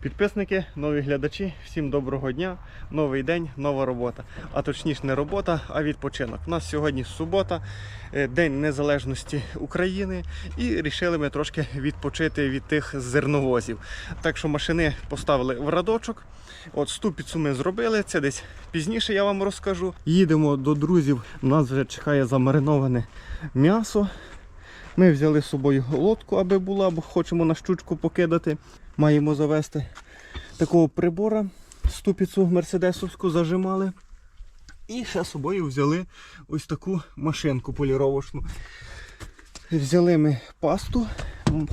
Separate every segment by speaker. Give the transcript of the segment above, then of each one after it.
Speaker 1: Підписники, нові глядачі, всім доброго дня, новий день, нова робота. А точніше не робота, а відпочинок. У нас сьогодні субота, е, День Незалежності України, і вирішили ми трошки відпочити від тих зерновозів. Так що машини поставили в радочок. От ступіцу ми зробили, це десь пізніше я вам розкажу. Їдемо до друзів, нас вже чекає замариноване м'ясо. Ми взяли з собою лодку, аби була, бо хочемо на щучку покидати. Маємо завести такого прибора, ступіцу мерседесовську зажимали. І ще з собою взяли ось таку машинку поліровочну. Взяли ми пасту,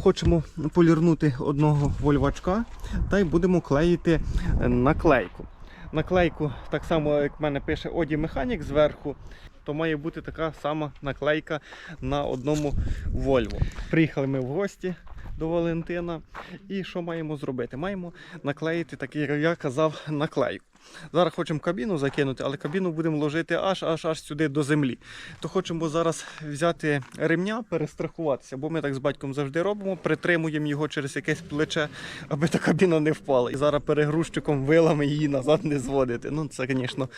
Speaker 1: хочемо полірнути одного вольвачка та й будемо клеїти наклейку. Наклейку, так само, як в мене пише Оді Механік зверху, то має бути така сама наклейка на одному Volvo. Приїхали ми в гості до Валентина. І що маємо зробити? Маємо наклеїти, так як я казав, наклейку. Зараз хочемо кабіну закинути, але кабіну будемо ложити аж аж аж сюди до землі. То хочемо зараз взяти ремня, перестрахуватися, бо ми так з батьком завжди робимо, притримуємо його через якесь плече, аби та кабіна не впала. І зараз перегрузчиком вилами її назад не зводити. Ну, це, звісно.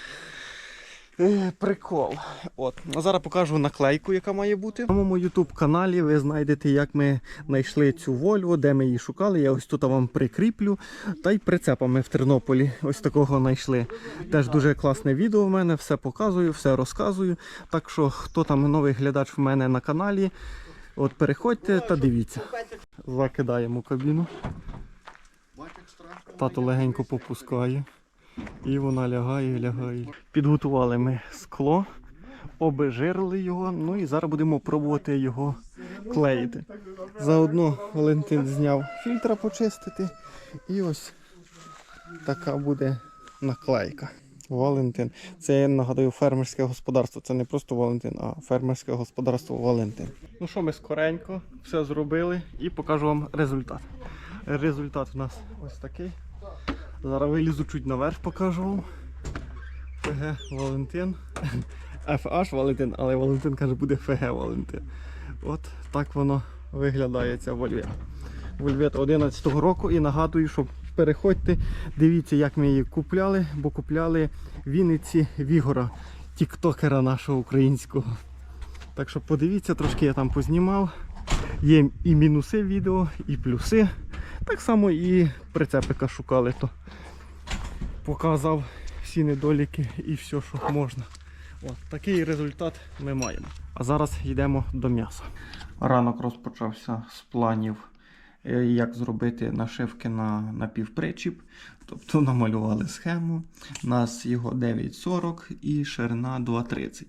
Speaker 1: Е, Прикол. От. А зараз покажу наклейку, яка має бути. На моєму YouTube каналі ви знайдете, як ми знайшли цю Volvo, де ми її шукали. Я ось тут вам прикріплю. Та й прицепа ми в Тернополі ось такого знайшли. Теж дуже класне відео в мене, все показую, все розказую. Так що, хто там новий глядач в мене на каналі, от переходьте та дивіться. Закидаємо кабіну. Тато легенько попускає. І вона лягає, лягає. Підготували ми скло, обезжирили його, ну і зараз будемо пробувати його клеїти. Заодно Валентин зняв фільтра почистити. І ось така буде наклейка. Валентин. Це я нагадаю фермерське господарство. Це не просто Валентин, а фермерське господарство Валентин. Ну що, ми скоренько все зробили і покажу вам результат. Результат у нас ось такий. Зараз вилізу чуть наверх, покажу вам. ФГ Валентин. FH Валентин, але Валентин каже, буде ФГ Валентин. От так воно виглядає ця Вольвет. Вольвет 11-го року і нагадую, що переходьте, дивіться, як ми її купляли, бо купляли Вінниці Вігора, тіктокера нашого українського. Так що подивіться, трошки я там познімав. Є і мінуси відео, і плюси. Так само і прицепика шукали, то показав всі недоліки і все, що можна. От, такий результат ми маємо. А зараз йдемо до м'яса. Ранок розпочався з планів, е, як зробити нашивки на напівпричіп. Тобто намалювали схему. У нас його 9,40 і ширина 2,30.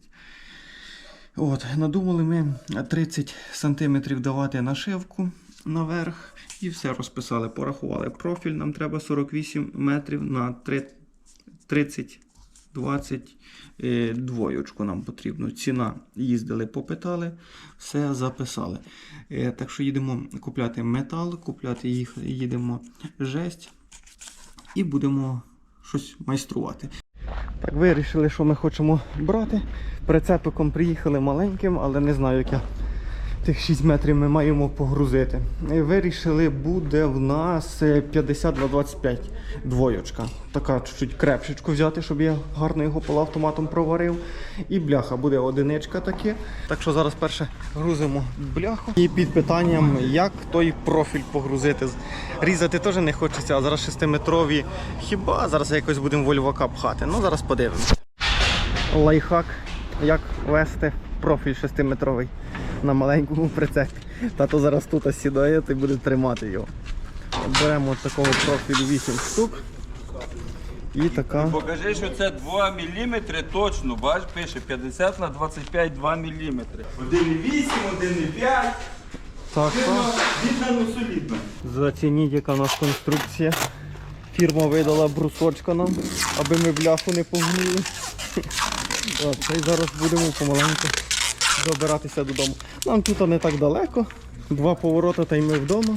Speaker 1: От, надумали ми 30 см давати нашивку наверх і все розписали, порахували. Профіль нам треба 48 метрів на 30 20 е, двоєчку нам потрібно. Ціна їздили, попитали, все записали. Е, Так що їдемо купляти метал, купляти їх, їдемо жесть і будемо щось майструвати. Так, вирішили, що ми хочемо брати. Прицепиком приїхали маленьким, але не знаю, як я тих 6 метрів ми маємо погрузити. Вирішили, буде в нас е, 50 на 25 двоєчка. Така чуть-чуть крепшечку взяти, щоб я гарно його полуавтоматом проварив. І бляха буде одиничка таке. Так що зараз перше грузимо бляху. І під питанням, як той профіль погрузити. Різати теж не хочеться, а зараз 6-метрові хіба. Зараз якось будемо вольвака пхати. Ну зараз подивимося. Лайфхак, як вести профіль 6-метровий на маленькому прицепі. Тато зараз тут сідає і буде тримати його. Беремо такого профілю 8 штук. І така.
Speaker 2: Покажи, що це 2 мм точно, бач, пише 50 на 25 2 мм. 1,8, 1,5.
Speaker 1: Так, так.
Speaker 2: Віддано солідно.
Speaker 1: Зацініть, яка у нас конструкція. Фірма видала брусочка нам, аби ми бляху не погнули. От, зараз будемо помаленьку добиратися додому. Нам тут не так далеко. Два повороти та й ми вдома.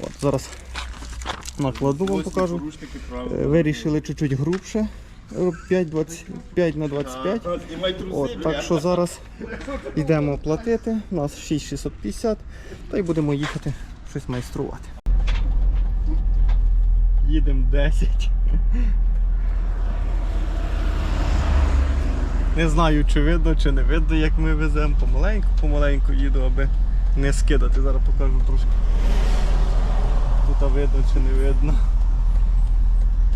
Speaker 1: От, зараз накладу вам покажу. Е, Вирішили чуть-чуть грубше. е, 5, 25 на 25. От, так що зараз йдемо платити. У нас 6650 та й будемо їхати щось майструвати. їдемо 10. Не знаю, чи видно, чи не видно, як ми веземо. Помаленьку, помаленьку їду, аби не скидати. Зараз покажу трошки. Тут видно чи не видно.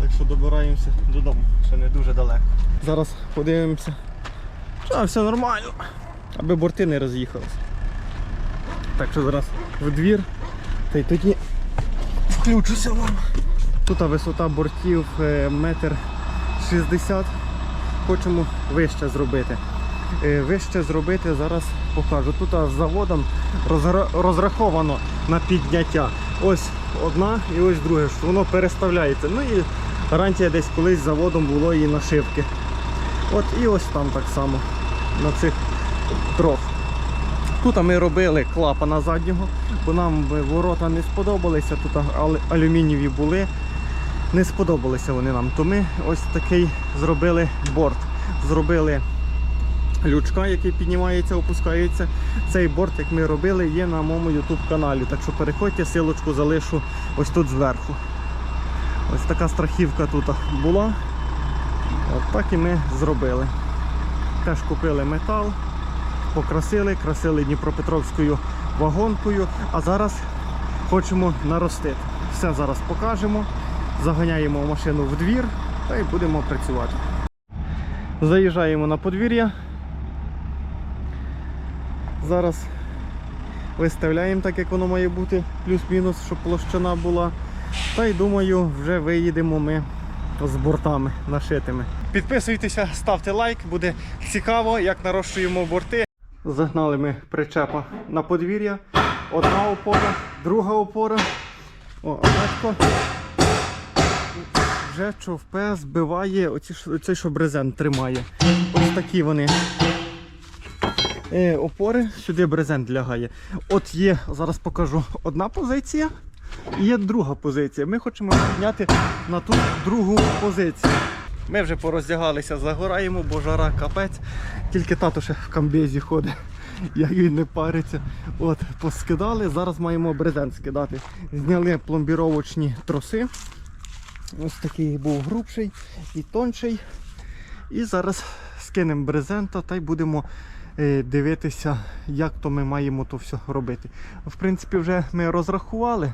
Speaker 1: Так що добираємося додому, ще не дуже далеко. Зараз подивимося. Що все нормально, аби борти не роз'їхалися. Так що зараз в двір. Та й тоді включуся вам. Тут висота бортів е, метр шістдесят. Хочемо вище зробити. Е, Вище зробити зараз покажу. Тут з заводом розраховано на підняття. Ось одна і ось друга, що воно переставляється. Ну і гарантія десь колись заводом було і нашивки. От і ось там так само на цих трьох. Тут ми робили клапана заднього, бо нам ворота не сподобалися, тут алюмінієві були. Не сподобалися вони нам. То ми ось такий зробили борт. Зробили лючка, який піднімається, опускається. Цей борт, як ми робили, є на моєму YouTube каналі. Так що переходьте, силочку залишу ось тут зверху. Ось така страхівка тут була. От так і ми зробили. Теж купили метал, покрасили, красили Дніпропетровською вагонкою, а зараз хочемо наростити. Все зараз покажемо, заганяємо машину в двір та й будемо працювати. Заїжджаємо на подвір'я. Зараз виставляємо так, як воно має бути, плюс-мінус, щоб площина була. Та й думаю, вже виїдемо ми з бортами нашитими. Підписуйтеся, ставте лайк, буде цікаво, як нарощуємо борти. Загнали ми причепа на подвір'я. Одна опора, друга опора. О, батько вже човпе збиває оці, оцей, що брезент тримає. Ось такі вони. Е, опори, сюди брезент лягає. От є, зараз покажу одна позиція і є друга позиція. Ми хочемо підняти на ту другу позицію. Ми вже пороздягалися, загораємо, бо жара капець. Тільки тато ще в камбезі ходить, як він не париться. От, поскидали, зараз маємо брезент скидати. Зняли пломбіровочні троси. Ось такий був грубший і тонший. І зараз скинемо брезента та й будемо е, дивитися, як то ми маємо то все робити. В принципі, вже ми розрахували.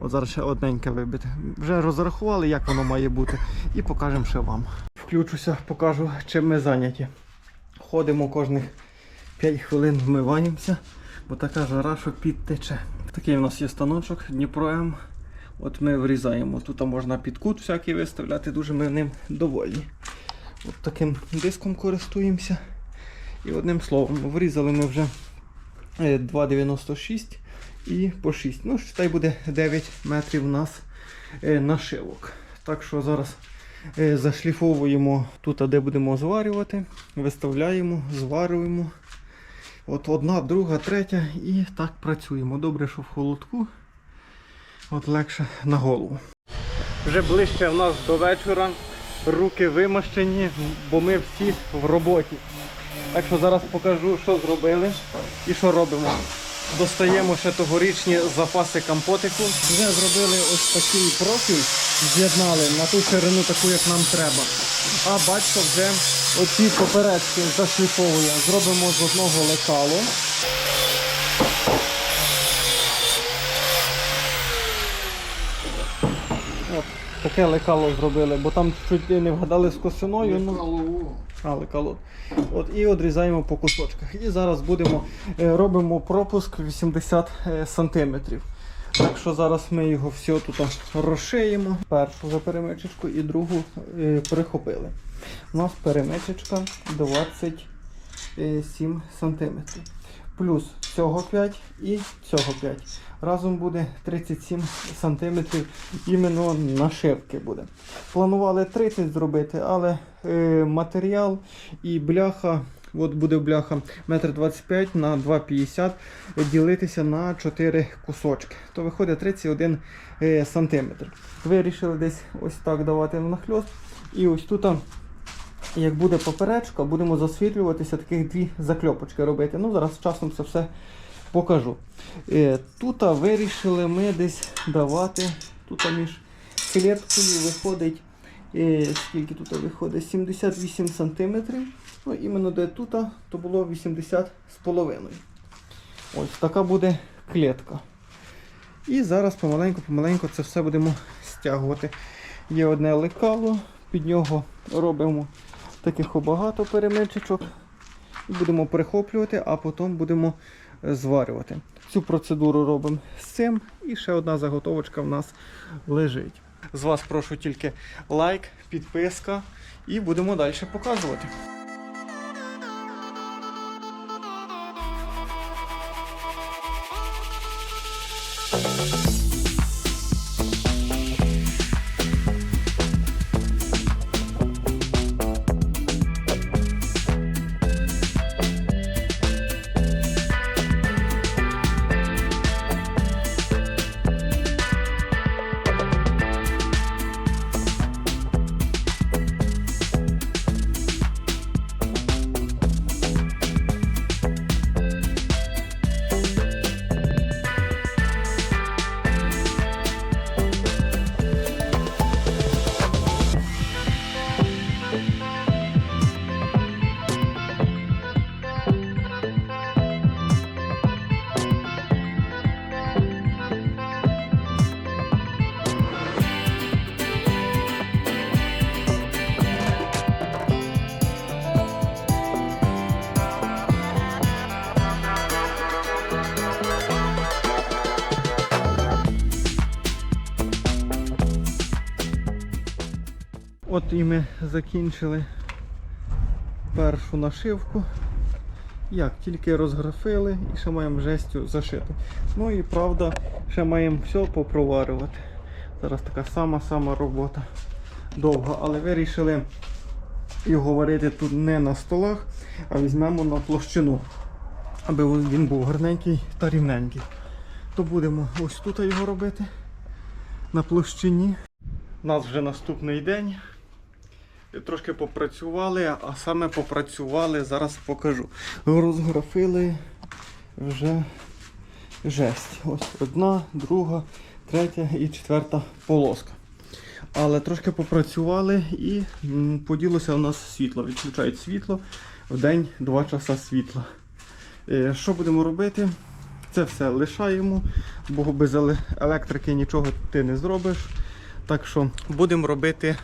Speaker 1: От зараз ще одненьке вибите. Вже розрахували, як воно має бути, і покажемо ще вам. Включуся, покажу, чим ми зайняті. Ходимо кожних 5 хвилин, вмиваємося, бо така жара, що підтече. Такий у нас є станочок Дніпро М. От ми врізаємо. Тут можна під кут всякий виставляти, дуже ми ним довольні. От таким диском користуємося. І одним словом, врізали ми вже е, 2,96 і по 6. Ну, считай, буде 9 метрів у нас е, нашивок. Так що зараз е, зашліфовуємо тут, де будемо зварювати, виставляємо, зварюємо. От одна, друга, третя і так працюємо. Добре, що в холодку. От легше на голову. Вже ближче в нас до вечора. Руки вимащені, бо ми всі в роботі. Так що зараз покажу, що зробили і що робимо. Достаємо ще тогорічні запаси компотику. Вже зробили ось такий профіль, з'єднали на ту ширину, таку, як нам треба. А батько вже оці поперечки зашліфовує. Зробимо з одного лекалу. От, таке лекало зробили, бо там чуть не вгадали з косиною. Ну, а, лекало. От, і одрізаємо по кусочках. І зараз будемо, е, робимо пропуск 80 е, сантиметрів. Так що зараз ми його все тут розшиємо. Першу вже перемичечку і другу е, прихопили. У нас перемичечка 27 сантиметрів. Плюс цього 5 і цього 5. Разом буде 37 сантиметрів іменно нашивки буде. Планували 30 зробити, але е, матеріал і бляха, от буде бляха 1,25 на 2,50 ділитися на 4 кусочки. То виходить 31 е, сантиметр. Вирішили десь ось так давати нахльост. І ось тут. Як буде поперечка, будемо засвітлюватися, таких дві закльопочки робити. Ну, зараз з часом це все покажу. Е, Тут вирішили ми десь давати тут між кліткою виходить, е, скільки тут виходить? 78 см. Ну, іменно де тут, то було 80 з половиною. Ось така буде клітка. І зараз помаленьку-помаленьку це все будемо стягувати. Є одне лекало, під нього робимо таких багато перемичечок. Будемо перехоплювати, а потім будемо е, зварювати. Цю процедуру робимо з цим. І ще одна заготовочка в нас лежить. З вас прошу тільки лайк, підписка і будемо далі показувати. От і ми закінчили першу нашивку. Як, тільки розграфили і ще маємо жестю зашити. Ну і правда, ще маємо все попроварювати. Зараз така сама-сама робота довга, але вирішили його варити тут не на столах, а візьмемо на площину, аби він був гарненький та рівненький. То будемо ось тут його робити на площині. У нас вже наступний день. Трошки попрацювали, а саме попрацювали, зараз покажу. Розграфили вже жесть. Ось одна, друга, третя і четверта полоска. Але трошки попрацювали і поділося у нас світло. Відключають світло в день 2 часа світла. Е, Що будемо робити? Це все лишаємо, бо без електрики нічого ти не зробиш. Так що будемо робити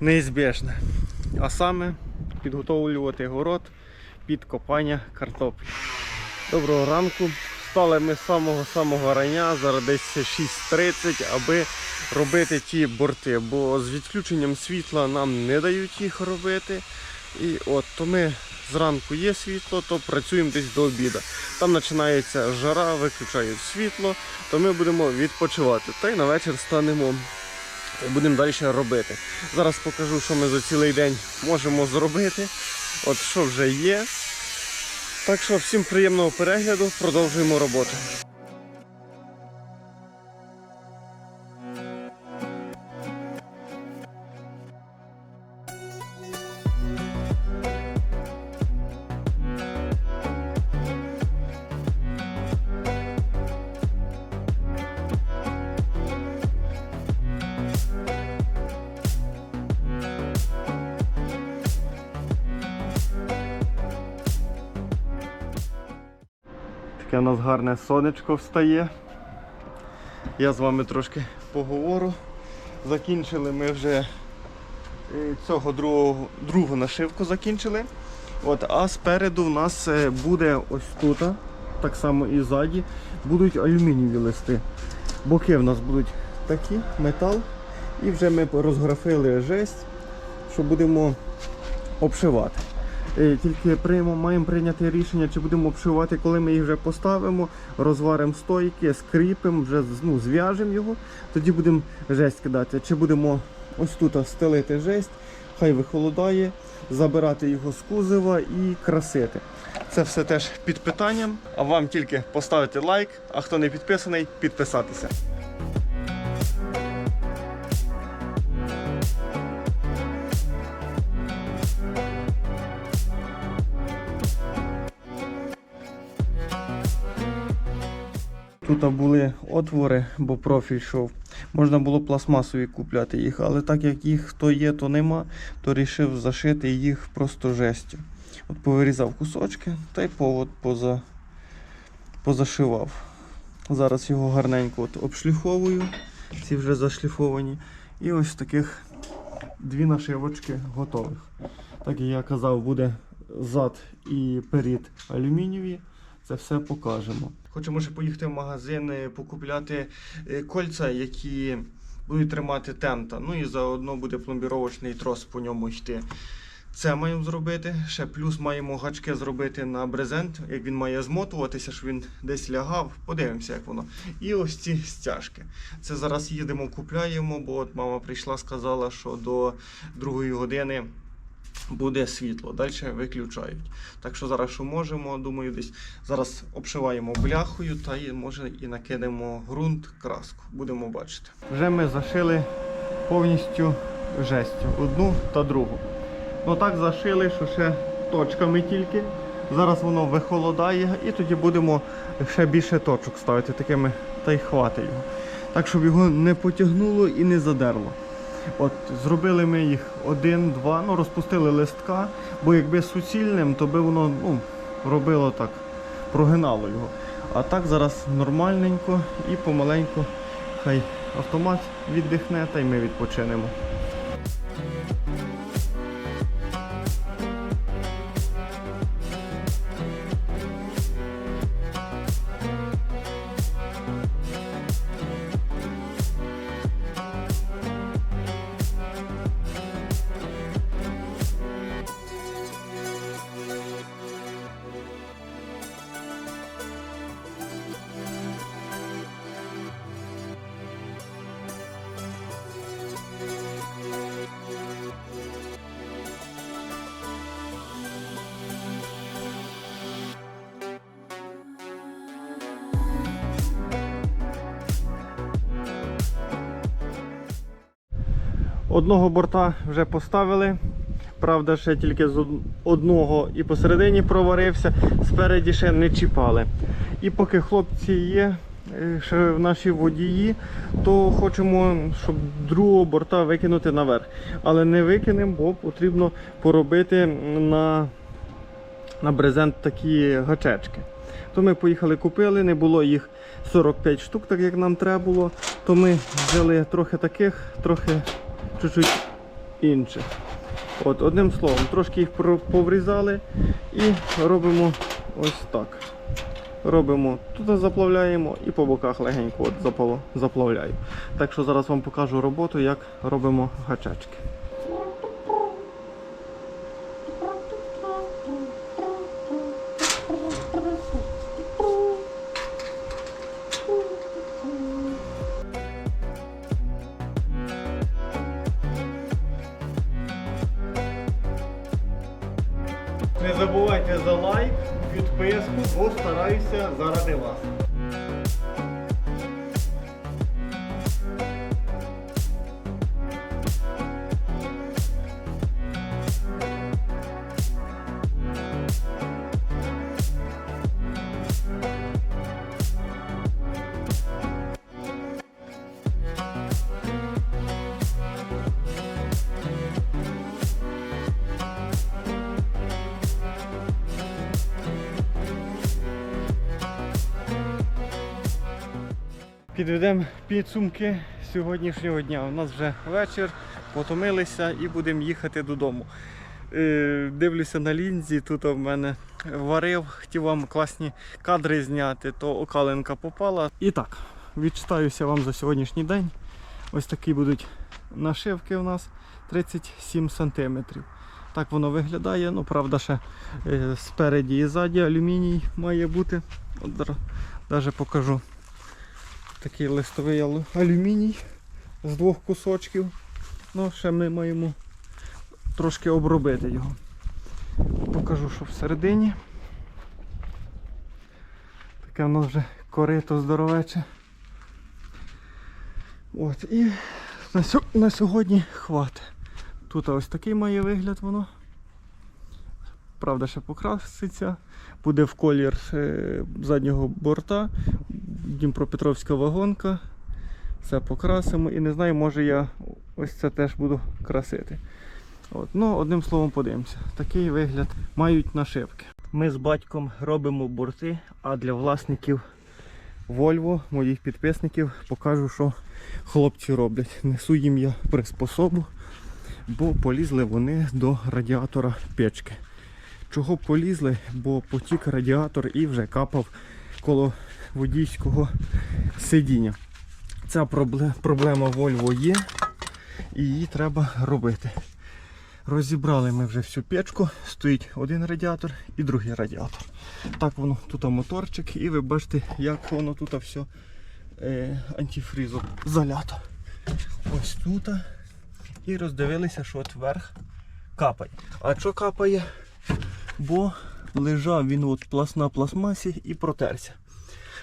Speaker 1: неізбіжне. А саме підготовлювати город під копання картоплі. Доброго ранку. Встали ми з самого-самого рання, зараз десь 6.30, аби робити ті борти, бо з відключенням світла нам не дають їх робити. І от то ми зранку є світло, то працюємо десь до обіду. Там починається жара, виключають світло, то ми будемо відпочивати. Та й на вечір станемо будемо далі робити. Зараз покажу, що ми за цілий день можемо зробити. От що вже є. Так що всім приємного перегляду, продовжуємо роботу. У нас гарне сонечко встає. Я з вами трошки поговорю. Закінчили ми вже е, цього другого, другу нашивку закінчили. От, а спереду в нас е, буде ось тут, так само і ззаді, будуть алюмінієві листи. Боки в нас будуть такі, метал. І вже ми розграфили жесть, що будемо обшивати. Е, Тільки приймо, маємо прийняти рішення, чи будемо обшивати, коли ми їх вже поставимо, розваримо стойки, скріпимо, вже ну, зв'яжемо його, тоді будемо жесть кидати. Чи будемо ось тут стелити жесть, хай вихолодає, забирати його з кузова і красити. Це все теж під питанням. А вам тільки поставити лайк, а хто не підписаний, підписатися. Тут були отвори, бо профіль йшов. Можна було пластмасові купляти їх, але так як їх то є, то нема, то вирішив зашити їх просто жестю. От повирізав кусочки та й по, от, поза, позашивав. Зараз його гарненько от обшліфовую, ці вже зашліфовані. І ось таких дві нашивочки готових. Так як я казав, буде зад і перед алюмінієві. Це все покажемо. Хочемо ще поїхати в магазин, е, покупляти е, кольця, які будуть тримати тента. Ну і заодно буде пломбіровочний трос по ньому йти. Це маємо зробити. Ще плюс маємо гачки зробити на брезент, як він має змотуватися, щоб він десь лягав. Подивимося, як воно. І ось ці стяжки. Це зараз їдемо, купляємо, бо от мама прийшла, сказала, що до другої години буде світло. Далі виключають. Так що зараз що можемо, думаю, десь зараз обшиваємо бляхою та і може і накинемо ґрунт, краску. Будемо бачити. Вже ми зашили повністю жестю одну та другу. Ну так зашили, що ще точками тільки. Зараз воно вихолодає і тоді будемо ще більше точок ставити такими та й хвати його. Так, щоб його не потягнуло і не задерло. От зробили ми їх один-два, ну розпустили листка, бо якби суцільним, то би воно ну, робило так, прогинало його. А так зараз нормальненько і помаленьку хай автомат віддихне та й ми відпочинемо. Одного борта вже поставили. Правда, ще тільки з одного і посередині проварився, спереді ще не чіпали. І поки хлопці є е, ще в нашій водії, то хочемо, щоб другого борта викинути наверх. Але не викинемо, бо потрібно поробити на, на брезент такі гачечки. То ми поїхали, купили, не було їх 45 штук, так як нам треба було. То ми взяли трохи таких, трохи чуть-чуть інше. От, одним словом, трошки їх поврізали і робимо ось так. Робимо тут заплавляємо і по боках легенько от заплавляю. Так що зараз вам покажу роботу, як робимо гачечки. Підведемо підсумки сьогоднішнього дня. У нас вже вечір, потомилися і будемо їхати додому. Е, Дивлюся на лінзі, тут в мене варив, хотів вам класні кадри зняти, то окалинка попала. І так, відчитаюся вам за сьогоднішній день. Ось такі будуть нашивки у нас 37 см. Так воно виглядає. Ну, правда, ще е, спереді і ззаді алюміній має бути. От навіть покажу такий листовий алюміній з двох кусочків. Ну, ще ми маємо трошки обробити його. Покажу, що всередині. Таке в нас вже корито здоровече. От, і на, сьо- на сьогодні хват. Тут ось такий має вигляд воно. Правда, ще покраситься. Буде в колір е, заднього борта. Дніпропетровська вагонка. Все покрасимо. І не знаю, може я ось це теж буду красити. От. Ну, одним словом, подивимося. Такий вигляд мають нашивки. Ми з батьком робимо борти, а для власників Volvo, моїх підписників, покажу, що хлопці роблять. Несу їм я приспособу, бо полізли вони до радіатора печки. Чого полізли? Бо потік радіатор і вже капав коло водійського сидіння. Ця пробле- проблема Volvo є, і її треба робити. Розібрали ми вже всю печку, стоїть один радіатор і другий радіатор. Так воно тут моторчик, і ви бачите, як воно тут все е, антифризом залято. Ось тут. І роздивилися, що от вверх капає. А що капає? Бо лежав він от на пластмасі і протерся.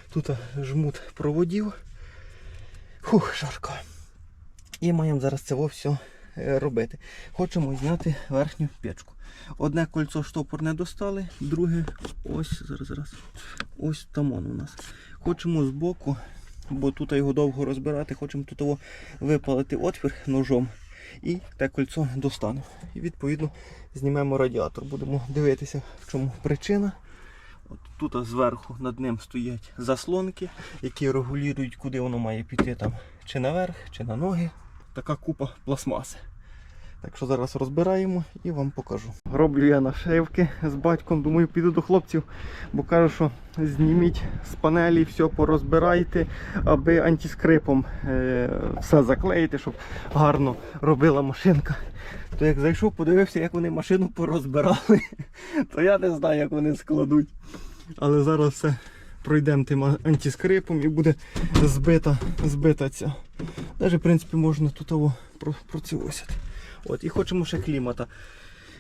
Speaker 1: Тут жмут проводів. Фух, жарко. І маємо зараз це все робити. Хочемо зняти верхню печку. Одне кольцо штопор не достали, друге ось зараз, зараз. Ось там у нас. Хочемо збоку, бо тут його довго розбирати, хочемо тут його випалити отвір ножом і те кольцо достанемо. І відповідно знімемо радіатор. Будемо дивитися, в чому причина. От тут зверху над ним стоять заслонки, які регулюють, куди воно має піти там, чи наверх, чи на ноги. Така купа пластмаси. Так що зараз розбираємо і вам покажу. Роблю я нашивки з батьком, думаю, піду до хлопців, бо кажу, що зніміть з панелі, все порозбирайте, аби антискрипом е, все заклеїти, щоб гарно робила машинка. То як зайшов, подивився, як вони машину порозбирали, то я не знаю, як вони складуть. Але зараз все пройдемо тим антискрипом і буде збита, збита ця. Навіть, в принципі, можна тут того про- процілосити. От, і хочемо ще клімата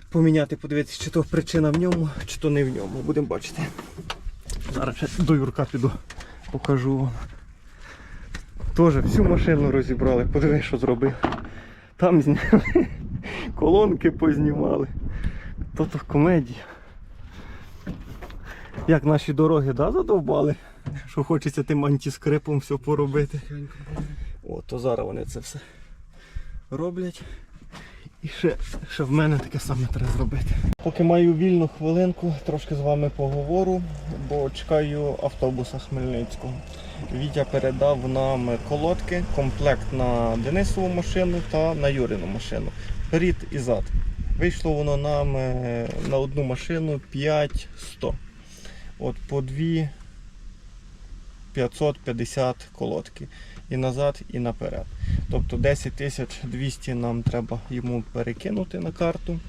Speaker 1: поміняти, подивитися, чи то причина в ньому, чи то не в ньому. Будемо бачити. Зараз ще до Юрка піду, покажу вам. Теж всю машину розібрали, подивись, що зробив. Там зняли, колонки познімали. То то комедія. Як наші дороги да, задовбали, що хочеться тим антискрипом все поробити. О, то зараз вони це все роблять. І ще, ще в мене таке саме треба зробити. Поки маю вільну хвилинку, трошки з вами поговорю, бо чекаю автобуса Хмельницького. Вітя передав нам колодки, комплект на Денисову машину та на Юрину машину. Перед і зад. Вийшло воно нам е, на одну машину 5100. От по дві 550 колодки. І назад, і наперед. Тобто 10 200 нам треба йому перекинути на карту.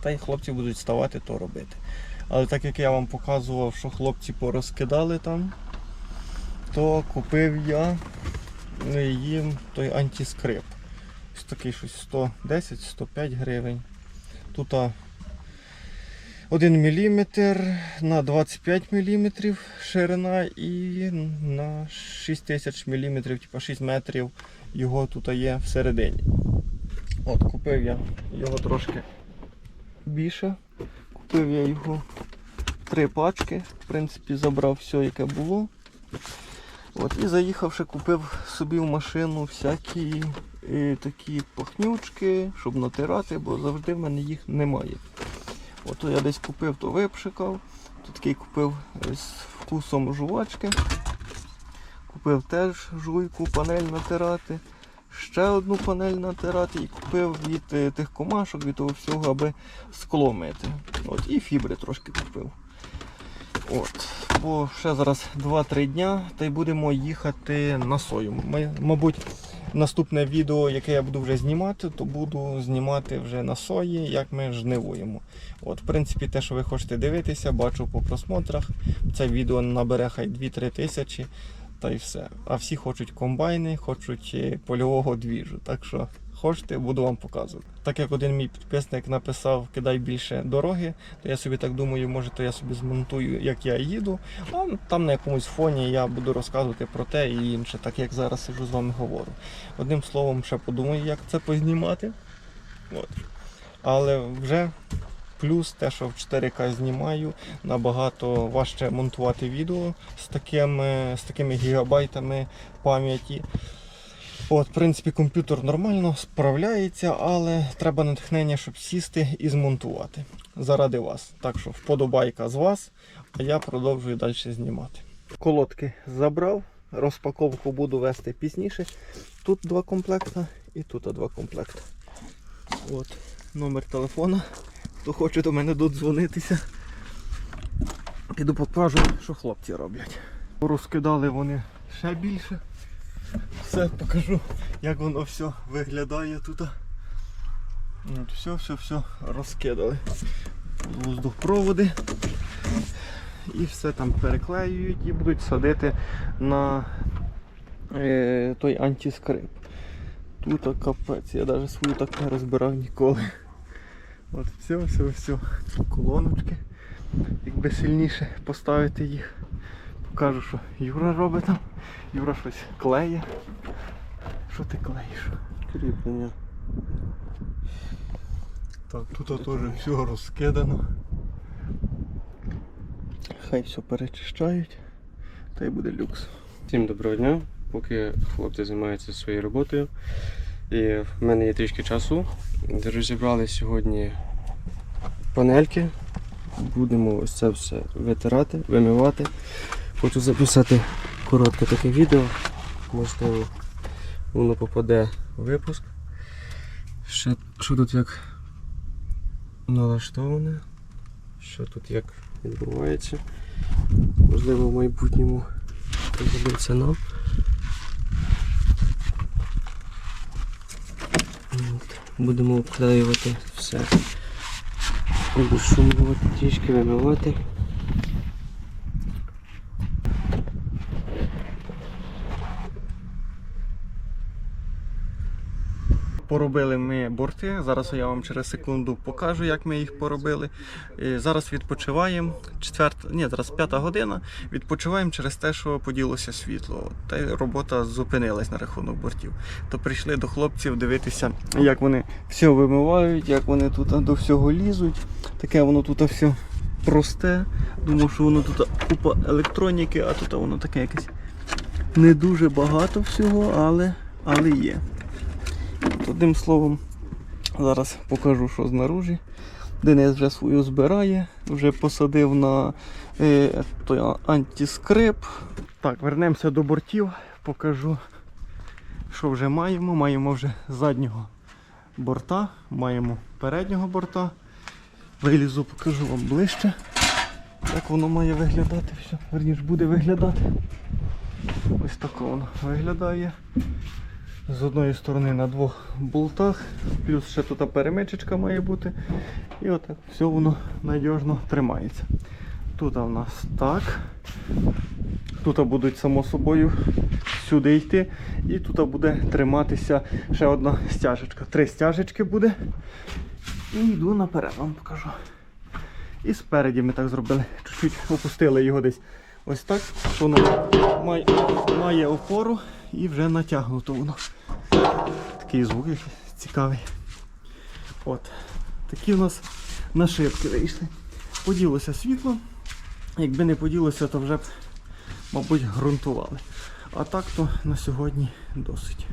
Speaker 1: Та й хлопці будуть ставати то робити. Але так як я вам показував, що хлопці порозкидали там, то купив я е, їм той антискрип. Ось такий щось 110-105 гривень. Тут 1 мм на 25 мм ширина і на 6000 мм, типу 6 метрів його тут є всередині. От, купив я його трошки більше. Купив я його три пачки. В принципі, забрав все, яке було. От, і заїхавши, купив собі в машину всякі е, такі пахнючки, щоб натирати, бо завжди в мене їх немає. Ото я десь купив, то випшикав. Тут такий купив з вкусом жувачки. Купив теж жуйку, панель натирати. Ще одну панель натирати і купив від е, тих комашок, від того всього, аби скло мити. От, і фібри трошки купив. От. Бо ще зараз 2-3 дня та й будемо їхати на сою. Ми, мабуть, наступне відео, яке я буду вже знімати, то буду знімати вже на сої, як ми жнивуємо. От, в принципі, те, що ви хочете дивитися, бачу по просмотрах. Це відео набере хай 2-3 тисячі. Та й все. А всі хочуть комбайни, хочуть е, польового двіжу. Так що хочете, буду вам показувати. Так як один мій підписник написав, кидай більше дороги, то я собі так думаю, може, то я собі змонтую, як я їду. А там на якомусь фоні я буду розказувати про те і інше, так як зараз сижу з вами говорю. Одним словом, ще подумаю, як це познімати. От. Але вже Плюс те, що в 4К знімаю, набагато важче монтувати відео з такими, з такими гігабайтами пам'яті. От, в принципі, комп'ютер нормально справляється, але треба натхнення, щоб сісти і змонтувати заради вас. Так що вподобайка з вас, а я продовжую далі знімати. Колодки забрав, розпаковку буду вести пізніше. Тут два комплекти і тут два комплекти. От, номер телефона. Хто хоче до мене додзвонитися. Піду покажу, що хлопці роблять. Розкидали вони ще більше. Все покажу, як воно все виглядає тут. От, все, все, все розкидали. Воздухпроводи. І все там переклеюють і будуть садити на е, той антискрип. Тут капець, я навіть свою так не розбирав ніколи. От все, все, все. Колоночки. Якби сильніше поставити їх. Покажу, що Юра робить там. Юра щось клеє. Що ти клеїш?
Speaker 3: Кріплення.
Speaker 1: Так, тут теж все розкидано. Хай все перечищають. Та й буде люкс.
Speaker 3: Всім доброго дня. Поки хлопці займаються своєю роботою. І в мене є трішки часу. Розібрали сьогодні панельки. Будемо ось це все витирати, вимивати. Хочу записати коротке таке відео. Можливо, воно попаде у випуск. Ще, що тут як налаштоване, що тут як відбувається. Можливо, в майбутньому знадобиться нам. Будемо обклеювати все. Обшумувати трішки, вимивати.
Speaker 1: Поробили ми борти. Зараз я вам через секунду покажу, як ми їх поробили. Е, Зараз відпочиваємо. Четверта, ні, зараз п'ята година. Відпочиваємо через те, що поділося світло. Та й робота зупинилась на рахунок бортів. То прийшли до хлопців дивитися, як вони все вимивають, як вони тут до всього лізуть. Таке воно тут все просте. Думав, що воно тут купа електроніки, а тут воно таке якесь не дуже багато всього, але, але є. Одним словом, зараз покажу, що знаружі. Денис вже свою збирає, вже посадив на е, той антискрип. Так, вернемося до бортів, покажу, що вже маємо. Маємо вже заднього борта, маємо переднього борта. Вилізу, покажу вам ближче, як воно має виглядати. Все, верніше буде виглядати. Ось так воно виглядає. З одної сторони на двох болтах, плюс ще тут перемичечка має бути. І отак все воно надіжно тримається. Тут у нас так. Тут будуть само собою сюди йти. І тут буде триматися ще одна стяжечка. Три стяжечки буде. І йду наперед, вам покажу. І спереді ми так зробили. Чуть-чуть опустили його десь ось так. Воно має, має опору і вже натягнуто воно. Такий звук цікавий. От. Такі у нас нашивки вийшли. Поділося світло. Якби не поділося, то вже б, мабуть, ґрунтували. А так то на сьогодні досить.